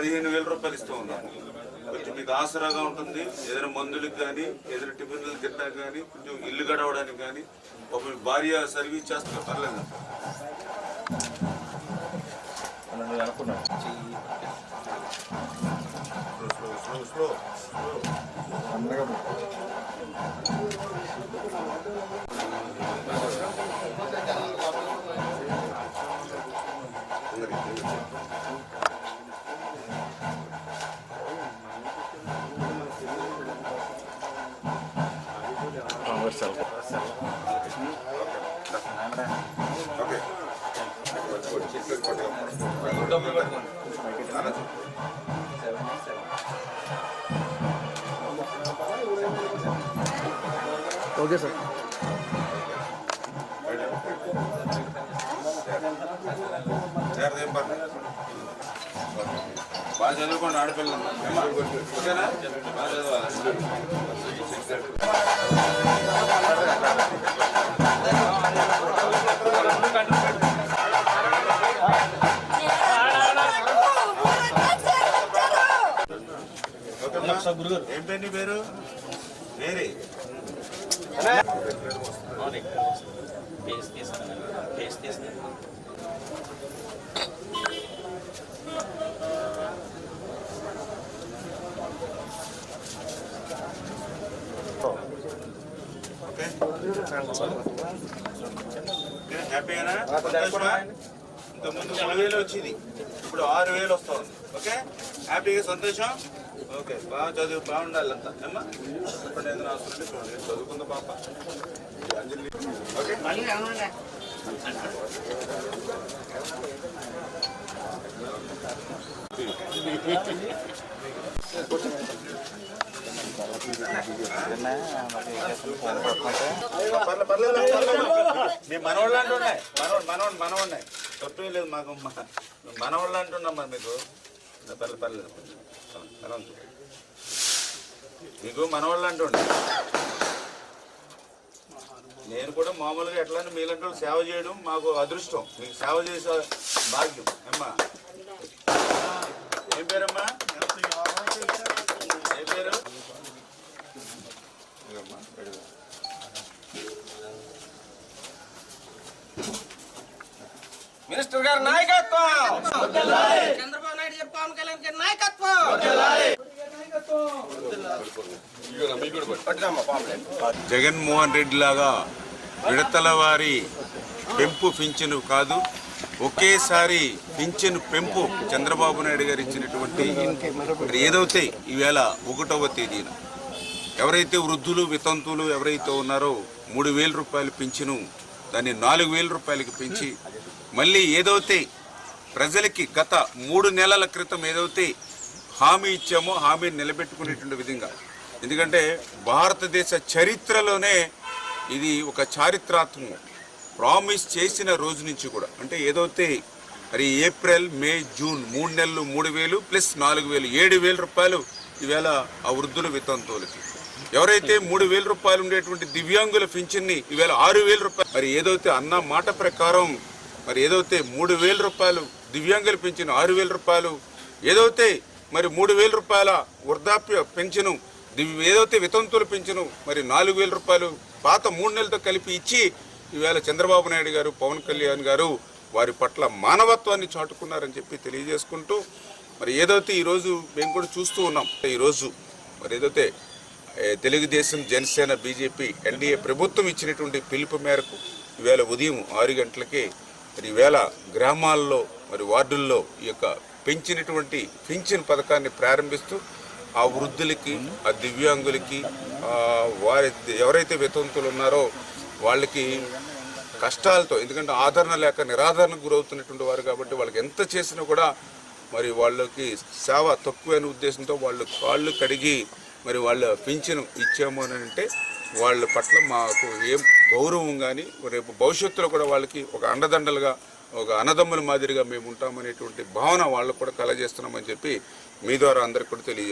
పదిహేను వేల రూపాయలు ఇస్తూ ఉన్నాం. కొంచెం మీకు ఆసరాగా ఉంటుంది. ఏదైనా మందులకు కానీ ఏదైనా టిఫిన్లు తిట్టడానికి కానీ కొంచెం ఇల్లు గడవడానికి కానీ ఒక భార్య సర్వీస్ చేస్తే పర్లేదు. అందరికీ slow slow okay okay sir జాగ్రత్త ఏం పర్లేదు బాగా చదువుకోండి ఆడపిల్లలు ఏమ్మా? ఓకేనా బాగా చదవాలి ఏం పేరు? నీ పేరు వేరే హ్యాపీగానా ఇంతకుముందు మూడు వేలు వచ్చింది. ఇప్పుడు ఆరు వేలు వస్తా ఉంది ఓకే? హ్యాపీగా సంతోషం? ఓకే బాగా చదువు బాగుండాలి అంతా. ఏమ్మా? ఇప్పుడు అవసరం ఉంటే చూడండి చదువుకుందా పాప? అంజలి. ఓకే. మీ మనవాళ్ళు అంటున్నాయి. మనవాళ్ళు మనవాళ్ళు మనవాడినాయి తప్పేం లేదు మాకు. మనవాళ్ళు అంటున్నాం మరి మీకు. పర్లేదు. పర్లేదు పర్వాలేదు. మీకు మనవాళ్ళు అంటుండే. నేను కూడా మామూలుగా ఎట్లా మీలాంటి సేవ చేయడం మాకు అదృష్టం. మీకు సేవ చేసే భాగ్యం. అమ్మా ఏం పేరమ్మా? ఏం పేరు? మినిస్టర్ గారు నాయకత్వం! పవన్ కళ్యాణ్ గారి నాయకత్వం. జగన్మోహన్ రెడ్డి లాగా విడతల వారి పెంపు పింఛను కాదు ఒకేసారి పింఛను పెంపు చంద్రబాబు నాయుడు గారు ఇచ్చినటువంటి ఏదైతే ఈవేళ ఒకటవ తేదీన ఎవరైతే వృద్ధులు వితంతువులు ఎవరైతే ఉన్నారో మూడు వేల రూపాయలు పింఛను దాన్ని నాలుగు వేల రూపాయలకి పెంచి మళ్ళీ ఏదైతే ప్రజలకి గత మూడు నెలల క్రితం ఏదైతే హామీ ఇచ్చామో హామీని నిలబెట్టుకునేటువంటి విధంగా. ఎందుకంటే భారతదేశ చరిత్రలోనే ఇది ఒక చారిత్రాత్మకం. ప్రామిస్ చేసిన రోజు నుంచి కూడా. అంటే ఏదైతే మరి ఏప్రిల్ మే జూన్ మూడు నెలలు మూడు వేలు ప్లస్ నాలుగు వేలు ఏడు వేల రూపాయలు ఈవేళ ఆ వృద్ధుల వితంతువులకి. ఎవరైతే మూడు వేల రూపాయలు ఉండేటువంటి దివ్యాంగుల పింఛన్ని ఈవేళ ఆరు వేల రూపాయలు మరి ఏదైతే అన్న మాట ప్రకారం మరి ఏదైతే మూడు వేల రూపాయలు దివ్యాంగులు పెంచిన ఆరు వేల రూపాయలు ఏదైతే మరి మూడు వేల రూపాయల వృద్ధాప్య పెంచను దివ్- ఏదైతే వితంతులు పెంచను మరి నాలుగు వేల రూపాయలు పాత మూడు నెలలతో కలిపి ఇచ్చి ఈవేళ చంద్రబాబు నాయుడు గారు పవన్ కళ్యాణ్ గారు వారి పట్ల మానవత్వాన్ని చాటుకున్నారని చెప్పి తెలియజేసుకుంటూ మరి ఏదైతే ఈరోజు మేము కూడా చూస్తూ ఉన్నాం ఈరోజు మరి ఏదైతే తెలుగుదేశం జనసేన బీజేపీ ఎన్డీఏ ప్రభుత్వం ఇచ్చినటువంటి పిలుపు మేరకు ఈవేళ ఉదయం ఆరు గంటలకే మరి వేల గ్రామాల్లో మరి వార్డుల్లో ఈ యొక్క పెంచినటువంటి పింఛన్ పథకాన్ని ప్రారంభిస్తూ ఆ వృద్ధులకి ఆ దివ్యాంగులకి వారి ఎవరైతే వితంతులు ఉన్నారో వాళ్ళకి కష్టాలతో ఎందుకంటే ఆదరణ లేక నిరాదరణకు గురవుతున్నటువంటి వారు కాబట్టి వాళ్ళకి ఎంత చేసినా కూడా మరి వాళ్ళకి సేవ తక్కువైన ఉద్దేశంతో వాళ్ళు కాళ్ళు కడిగి మరి వాళ్ళ పింఛను ఇచ్చాము అని అంటే వాళ్ళ పట్ల మాకు ఏం గౌరవం కానీ రేపు భవిష్యత్తులో కూడా వాళ్ళకి ఒక అండదండలుగా ఒక అన్నదమ్ముల మాదిరిగా మేము ఉంటామనేటువంటి భావన వాళ్ళకు కూడా కలగజేస్తున్నామని చెప్పి మీ ద్వారా అందరికి కూడా తెలియజేస్తాం